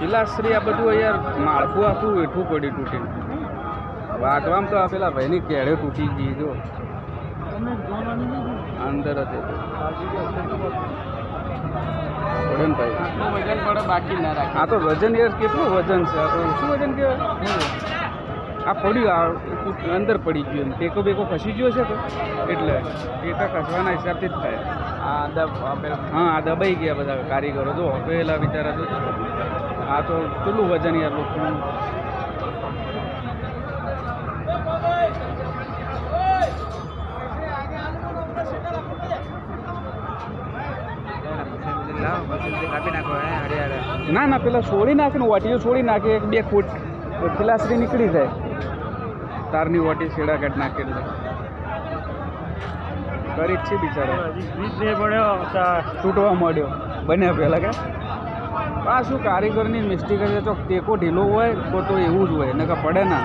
પિલાશ્રી આ બધું યાર માળખું આખું વેઠું પડ્યું તૂટી. વાગવામાં તો આ પેલા ભાઈની કેળે તૂટી ગઈ જો. અંદર જ હતું. ભાઈ. બાકી ના રાખે આ તો વજન યાર કેટલું વજન છે? આ તો શું વજન કહેવાય. આ પડ્યું આ અંદર પડી ગયું ટેકો બેકો ખસી ગયો છે તો. એટલે ટેકા ખસવાના હિસાબથી જ થાય. આ દબ હા આ દબાઈ ગયા બધા કારીગરો. જો પેલા બિચારા તો આ તો કેટલું વજન યાર લોકોનું? ના ના પેલા છોડી નાખે ને વાટીઓ છોડી નાખે એક બે ફૂટ ખિલાસરી નીકળી જાય. તારની વાટી છેડા કાઢ નાખે એટલે ગરીબ છે બિચારો. તૂટવા માંડ્યો. બન્યા પહેલાં કે? આ શું કારીગરની મિસ્ટેક છે? તો ટેકો ઢીલો હોય તો એવું જ હોય, નકર પડે ના.